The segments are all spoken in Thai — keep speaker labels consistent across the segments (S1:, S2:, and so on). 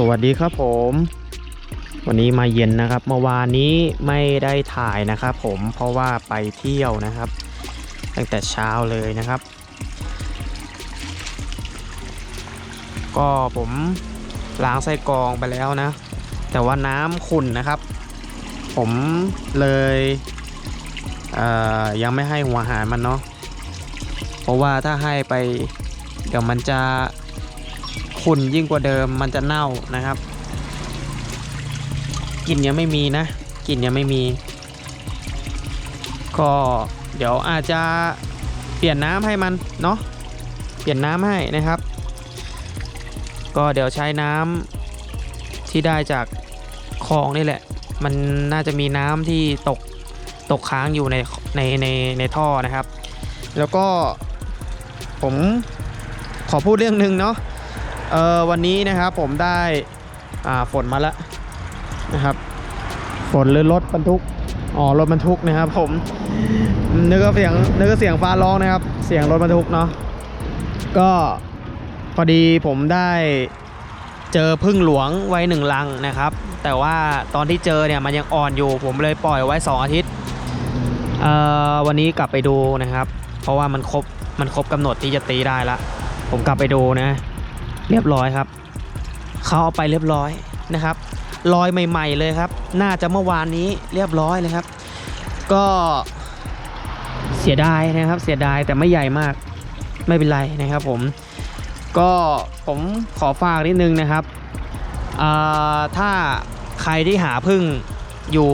S1: สวัสดีครับผม วันนี้มาเย็นนะครับ เมื่อวานนี้ไม่ได้ถ่ายนะครับผมเพราะว่าไปเที่ยวนะครับ ตั้งแต่เช้าเลยนะครับ ก็ผมล้างไส้กรองไปแล้วนะ แต่ว่าน้ำขุ่นนะครับ ผมเลยเยังไม่ให้หัวหารมันเนาะเพราะว่าถ้าให้ไปเดี๋ยวมันจะ ขุ่นยิ่งกว่าเดิมมันจะเน่านะครับกลิ่นยังไม่มีนะกลิ่นยังไม่มี ก็เดี๋ยวอาจจะเปลี่ยนน้ำให้มันเนาะเปลี่ยนน้ำให้นะครับ ก็เดี๋ยวใช้น้ำที่ได้จากคลองนี่แหละ มันน่าจะมีน้ำที่ตกตกค้างอยู่ในในในในท่อนะครับ แล้วก็ผมขอพูดเรื่องหนึ่งเนาะ เออวันนี้นะครับผมได้อ่าฝนมาแล้วนะครับ ฝนหรือรถบรรทุกอ๋อรถบรรทุกนะครับ ผมนึกว่าเสียงนึกว่าเสียงฟ้าร้องนะครับ เสียงรถบรรทุกเนาะก็พอดีผมได้เจอพึ่งหลวงไว้หนึ่งลังนะครับ แต่ว่าตอนที่เจอเนี่ยมันยังอ่อนอยู่ ผมเลยปล่อยไว้ 2 อาทิตย์เอ่อวันนี้กลับไปดูนะครับ เพราะว่ามันครบมันครบกำหนดที่จะตีได้ละผมกลับไปดูนะ เรียบร้อยครับเขาเอาไปเรียบร้อยนะครับลอยใหม่ๆเลยครับ น่าจะเมื่อวานนี้เรียบร้อยเลยครับ ก็เสียดายนะครับเสียดายแต่ไม่ใหญ่มากไม่เป็นไรนะครับผมก็ผมขอฝากนิดนึงนะครับถ้าใครที่หาพึ่งอยู่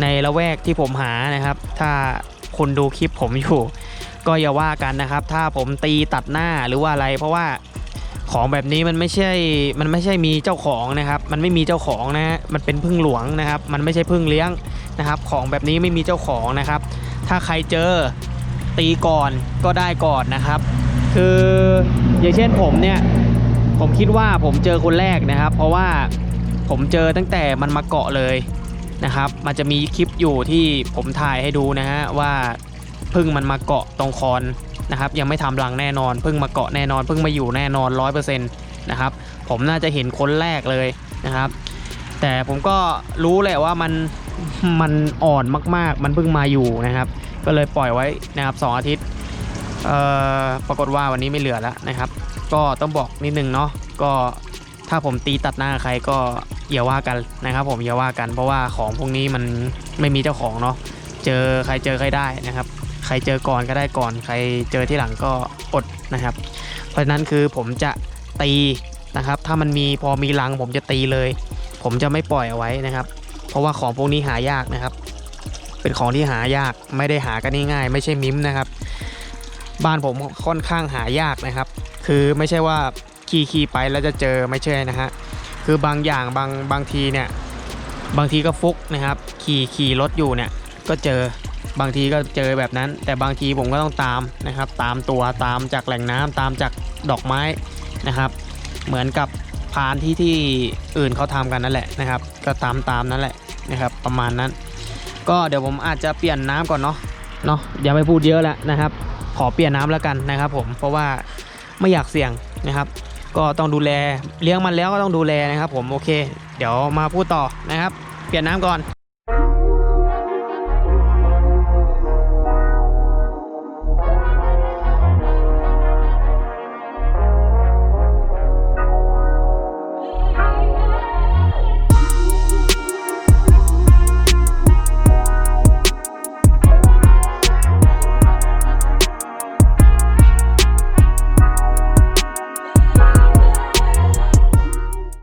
S1: ในละแวกที่ผมหานะครับ ถ้าคนดูคลิปผมอยู่ ก็อย่าว่ากันนะครับ ถ้าผมตีตัดหน้าหรือว่าอะไร เพราะว่า ของแบบนี้มันไม่ใช่ มันไม่ใช่มีเจ้าของนะครับ มันไม่มีเจ้าของนะฮะมันเป็นพึ่งหลวงนะครับ มันไม่ใช่พึ่งเลี้ยงนะครับ ของแบบนี้ไม่มีเจ้าของนะครับ ถ้าใครเจอตีก่อนก็ได้ก่อนนะครับ คืออย่างเช่นผมเนี่ย ผมคิดว่าผมเจอคนแรกนะครับ เพราะว่าผมเจอตั้งแต่มันมาเกาะเลยนะครับ มันจะมีคลิปอยู่ที่ผมถ่ายให้ดูนะฮะว่า พึ่งมันมาเกาะตรงคอนนะครับยังไม่ทำรังแน่นอนพึ่งมาเกาะแน่นอนพึ่งมาอยู่แน่นอนร้อยเปอร์เซ็นต์นะครับผมน่าจะเห็นคนแรกเลยนะครับ แต่ผมก็รู้แหละว่ามันมันอ่อนมากๆ มันเพิ่งมาอยู่นะครับ ก็เลยปล่อยไว้นะครับสองอาทิตย์เอ่อปรากฏว่าวันนี้ไม่เหลือแล้วนะครับ ก็ต้องบอกนิดนึงเนาะก็ถ้าผมตีตัดหน้าใครก็อย่าว่ากันนะครับผมอย่าว่ากันเพราะว่าของพวกนี้มันไม่มีเจ้าของเนาะเจอใครเจอใครได้นะครับ ใครเจอก่อนก็ได้ก่อน ใครเจอที่หลังก็อดนะครับ เพราะฉะนั้นคือผมจะตีนะครับ ถ้ามันมีพอมีรังผมจะตีเลย ผมจะไม่ปล่อยเอาไว้นะครับ เพราะว่าของพวกนี้หายากนะครับ เป็นของที่หายากไม่ได้หากันง่ายๆไม่ใช่มิมนะครับ บ้านผมค่อนข้างหายากนะครับ คือไม่ใช่ว่าขี่ขี่ไปแล้วจะเจอไม่ใช่นะฮะคือบางอย่างบางบางทีเนี่ยบางทีก็ฟุกนะครับ ขี่ขี่รถอยู่เนี่ยก็เจอ บางทีก็เจอแบบนั้น แต่บางทีผมก็ต้องตามนะครับ ตามตัวตามจากแหล่งน้ำตามจากดอกไม้นะครับ เหมือนกับพานที่ที่อื่นเขาทำกันนั่นแหละนะครับ ก็ตามตามนั่นแหละนะครับ ประมาณนั้น ก็เดี๋ยวผมอาจจะเปลี่ยนน้ำก่อนเนาะเนาะอย่าไปพูดเยอะแล้วนะครับ ขอเปลี่ยนน้ำแล้วกันนะครับ ผมเพราะว่าไม่อยากเสี่ยงนะครับ ก็ต้องดูแลเลี้ยงมันแล้วก็ต้องดูแลนะครับ ผมโอเค เดี๋ยวมาพูดต่อนะครับ เปลี่ยนน้ำก่อน